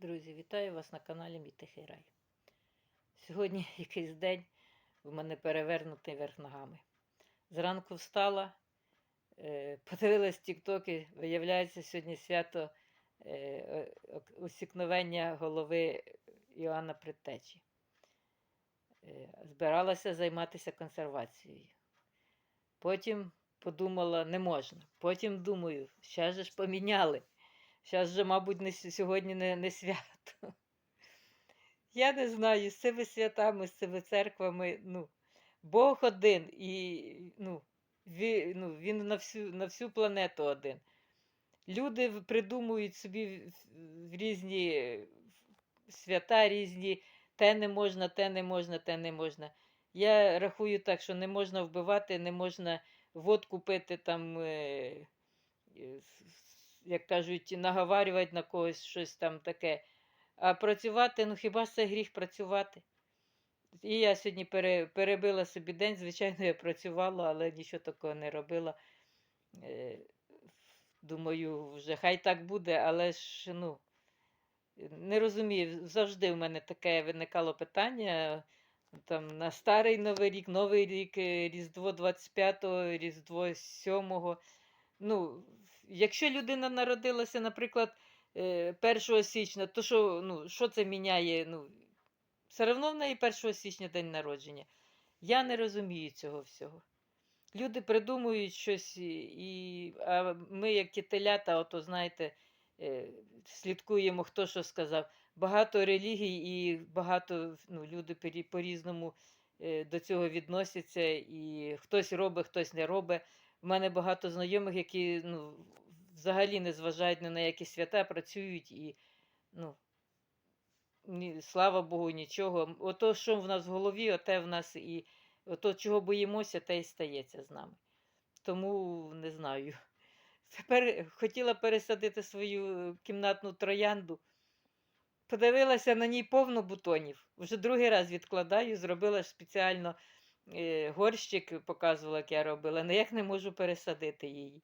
Друзі, вітаю вас на каналі Мій Тихий Рай. Сьогодні якийсь день у мене перевернутий верх ногами. Зранку встала, е, подивилась тіктоки, виявляється, сьогодні свято е, усікновення голови Іоанна Предтечі. Е, Збиралася займатися консервацією. Потім подумала, не можна. Потім думаю, ще ж поміняли. Зараз же, мабуть, не, сьогодні не, не свято. Я не знаю, з цими святами, з цими церквами, ну, Бог один, і ну, він, ну, він на, всю, на всю планету один. Люди придумують собі різні свята, різні те не можна, те не можна, те не можна. Я рахую так, що не можна вбивати, не можна водку пити там. Як кажуть, наговарювати на когось щось там таке. А працювати, ну хіба це гріх працювати? І я сьогодні пере, перебила собі день, звичайно, я працювала, але нічого такого не робила. Е, думаю, вже хай так буде, але ж ну, не розумію, завжди в мене таке виникало питання. Там на старий Новий рік, Новий рік, е, Різдво 25-го, Різдво 7-го. Ну, якщо людина народилася, наприклад, е, 1 січня, то що, ну, що це міняє? Ну, все одно в неї 1 січня день народження. Я не розумію цього всього. Люди придумують щось, і, а ми, як ті телята, ото, знаєте, е, слідкуємо, хто що сказав. Багато релігій і багато ну, люди по-різному е, до цього відносяться, і хтось робить, хтось не робить. У мене багато знайомих, які ну, взагалі не зважають ні на які свята, працюють і, ну, ні, слава Богу, нічого. Ото, що в нас в голові, оте в нас і ото, чого боїмося, те й стається з нами. Тому не знаю. Тепер хотіла пересадити свою кімнатну троянду. Подивилася на ній повно бутонів. Вже другий раз відкладаю, зробила ж спеціально е, горщик, показувала, як я робила, ніяк не можу пересадити її.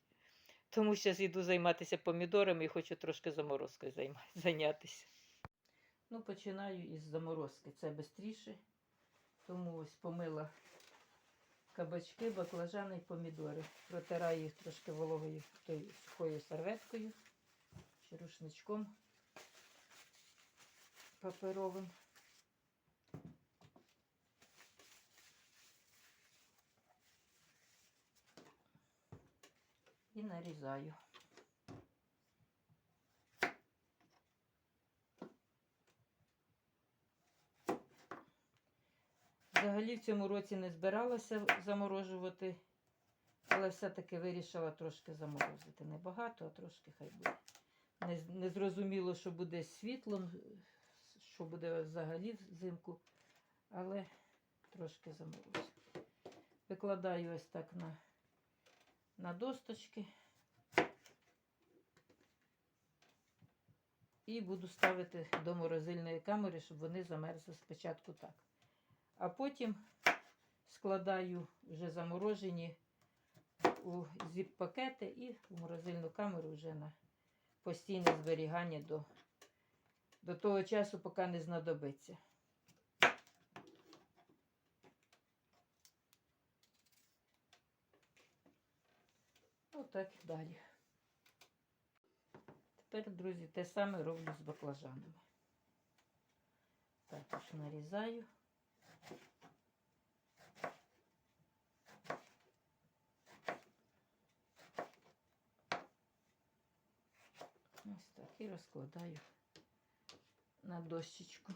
Тому зараз йду займатися помідорами і хочу трошки заморозкою зайнятися. Ну, починаю із заморозки. Це швидше. Тому ось помила кабачки, баклажани і помідори. Протираю їх трошки вологою сухою серветкою чи рушничком паперовим. І нарізаю. Взагалі в цьому році не збиралася заморожувати, але все-таки вирішила трошки заморозити. Не багато, а трошки хай буде. Не, зрозуміло, що буде світлом, що буде взагалі взимку, але трошки заморозю. Викладаю ось так на, на досточки. І буду ставити до морозильної камери, щоб вони замерзли спочатку так. А потім складаю вже заморожені у зіп-пакети і в морозильну камеру вже на постійне зберігання до, до того часу, поки не знадобиться. Отак далі. Тепер, друзі, те саме роблю з баклажанами. Також нарізаю. Ось так і розкладаю на дощечку.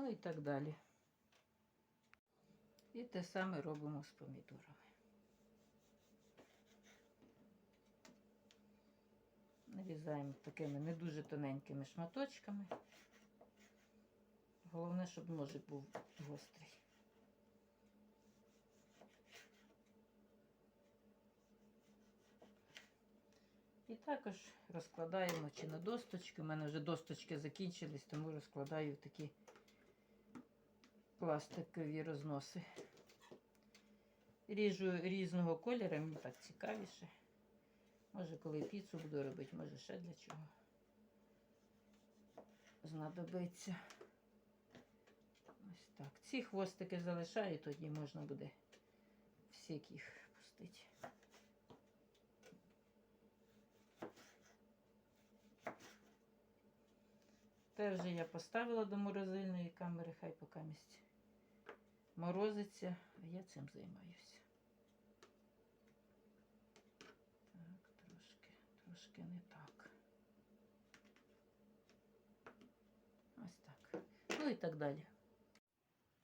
Ну і так далі. І те саме робимо з помідорами. Нарізаємо такими не дуже тоненькими шматочками. Головне, щоб ножик був гострий. І також розкладаємо чи на досточки. У мене вже досточки закінчились, тому розкладаю такі пластикові розноси. Ріжу різного кольору, мені так цікавіше. Може, коли піцу буду робити, може ще для чого. Знадобиться. Ось так. Ці хвостики залишаю, тоді можна буде всіх їх пустити. Те вже я поставила до морозильної камери, хай поки місць морозиться, а я цим займаюся. Так, трошки, трошки не так. Ось так. Ну і так далі.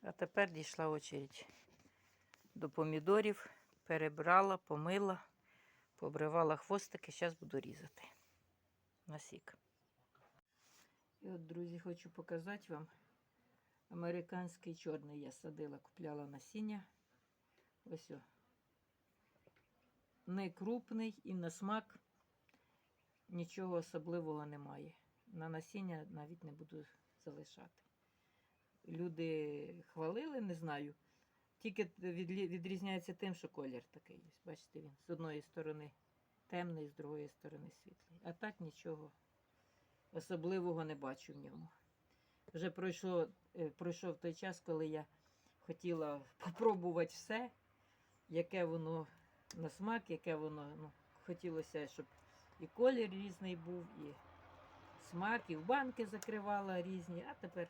А тепер дійшла очередь до помідорів. Перебрала, помила, побривала хвостики. Зараз буду різати на сік. І от, друзі, хочу показати вам. Американський чорний я садила, купляла насіння. Ось о. Не крупний і на смак нічого особливого немає. На насіння навіть не буду залишати. Люди хвалили, не знаю. Тільки відрізняється тим, що колір такий. Ось, бачите, він з одної сторони темний, з другої сторони світлий. А так нічого особливого не бачу в ньому. Вже пройшло, е, пройшов той час, коли я хотіла попробувати все, яке воно на смак, яке воно. Ну, хотілося, щоб і колір різний був, і смак, і в банки закривала різні, а тепер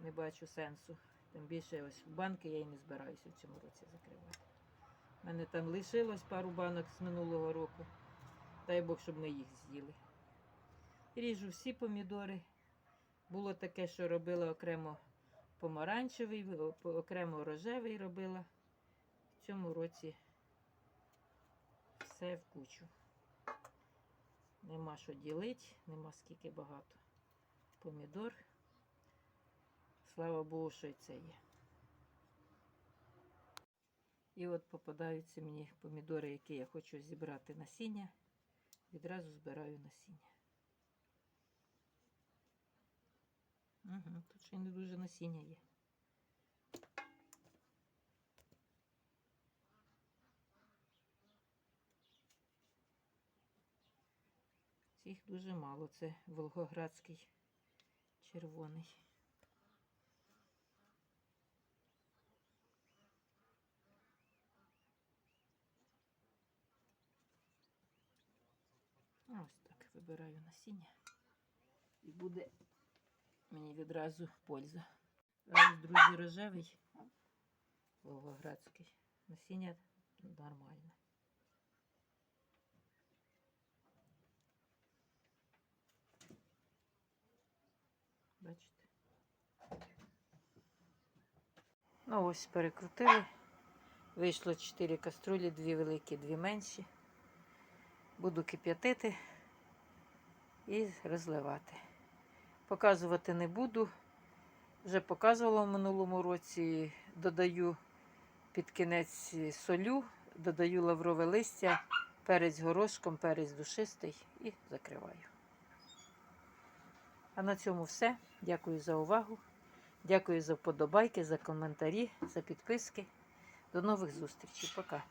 не бачу сенсу. Тим більше ось в банки я і не збираюся в цьому році закривати. У мене там лишилось пару банок з минулого року. Дай Бог, щоб ми їх з'їли. Ріжу всі помідори. Було таке, що робила окремо помаранчевий, окремо рожевий робила. В цьому році все в кучу. Нема що ділити, нема скільки багато помідор. Слава Богу, що і це є. І от попадаються мені помідори, які я хочу зібрати насіння. Відразу збираю насіння. Угу, тут ще й не дуже насіння є. Цих дуже мало. Це Волгоградський червоний. Ось так вибираю насіння. І буде мені відразу польза. Ось, друзі, рожевий Волгоградський. Насіння нормальне. Бачите? Ну ось перекрутили. Вийшло 4 каструлі, дві великі, дві менші. Буду кип'ятити і розливати. Показувати не буду. Вже показувала в минулому році. Додаю під кінець солю, додаю лаврове листя, перець горошком, перець душистий і закриваю. А на цьому все. Дякую за увагу. Дякую за вподобайки, за коментарі, за підписки. До нових зустрічей. Пока.